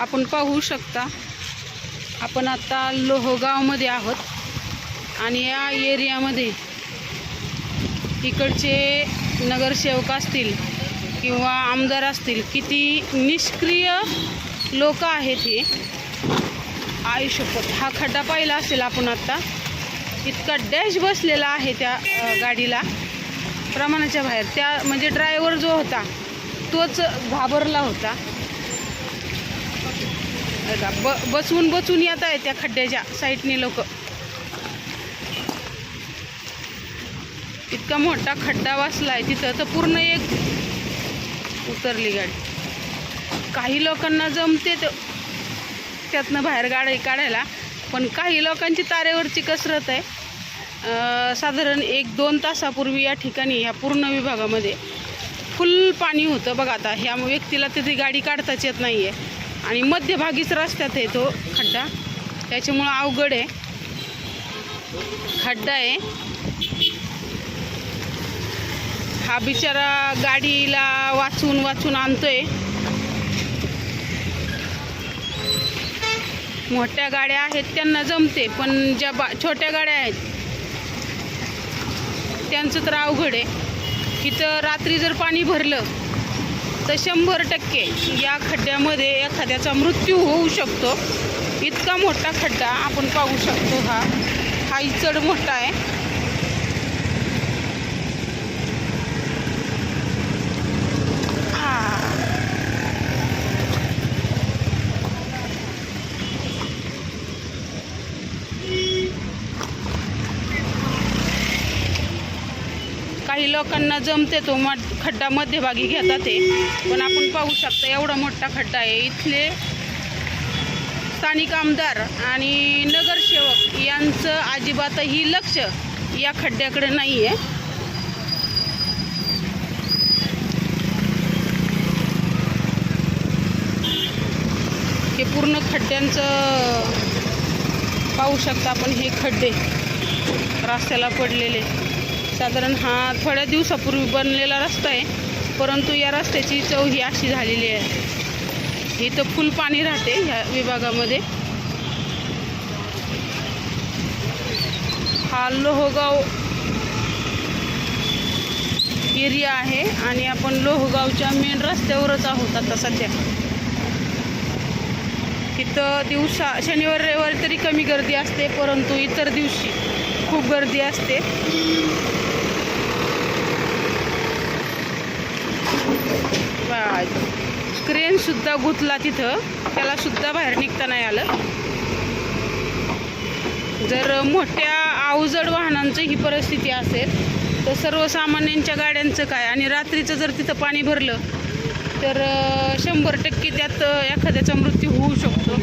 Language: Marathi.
आपण पाहू शकता आपण आता लोहगावमध्ये आहोत आणि या एरियामध्ये इकडचे नगरसेवक असतील किंवा आमदार असतील किती निष्क्रिय लोक आहेत हे. आयुष्यपत हा खड्डा पाहिला असेल आपण आत्ता इतका डॅश बसलेला आहे त्या गाडीला. प्रमाणाच्या बाहेर. त्या म्हणजे ड्रायव्हर जो होता तोच घाबरला होता. ब बसवून बसवून येत आहे त्या खड्ड्याच्या साईडने लोक. इतका मोठा खड्डा वाचलाय तिथं तर पूर्ण एक उतरली गाडी. काही लोकांना जमते तर त्यातनं बाहेर गाडी काढायला. पण काही लोकांची तारेवरची कसरत आहे. साधारण एक दोन तासापूर्वी या ठिकाणी ह्या पूर्ण विभागामध्ये फुल पाणी होतं बघा आता. ह्या व्यक्तीला तिथे गाडी काढताच येत नाही आहे आणि मध्यभागीच रस्त्यात आहे तो खड्डा. त्याच्यामुळं अवघड आहे. खड्डा आहे. हा बिचारा गाडीला वाचून वाचून आणतोय. मोठ्या गाड्या आहेत त्यांना जमते पण ज्या बा छोट्या गाड्या आहेत त्यांचं तर अवघड आहे. इथं रात्री जर पाणी भरलं तर शंभर टक्के या खड्ड्यामध्ये एखाद्याचा मृत्यू होऊ शकतो. इतका मोठा खड्डा आपण पाहू शकतो हा. हा चढ मोठा आहे. काही लोकांना जमते तो मध खड्डा मध्यभागी घेतात ते पण आपण पाहू शकतो एवढा मोठा खड्डा आहे. इथले स्थानिक आमदार आणि नगरसेवक यांचं अजिबातही लक्ष या खड्ड्याकडे नाही आहे हे पूर्ण खड्ड्यांचं पाहू शकता आपण हे खड्डे रस्त्याला पडलेले. साधारण हा थोड्या दिवसापूर्वी बनलेला रस्ता आहे परंतु या रस्त्याची चव ही अशी झालेली आहे. इथं फुल पाणी राहते ह्या विभागामध्ये. हा लोहगाव एरिया आहे आणि आपण लोहगावच्या मेन रस्त्यावरच आहोत आता सध्या. इथं दिवसा शनिवार रविवारी तरी कमी गर्दी असते परंतु इतर दिवशी खूप गर्दी असते. क्रेन सुद्धा गुतला तिथं. त्याला सुद्धा बाहेर निघता नाही आलं. जर मोठ्या अवजड वाहनांची ही परिस्थिती असेल तर सर्वसामान्यांच्या गाड्यांचं काय? आणि रात्रीचं जर तिथं पाणी भरलं तर शंभर टक्के त्यात एखाद्याचा मृत्यू होऊ शकतो.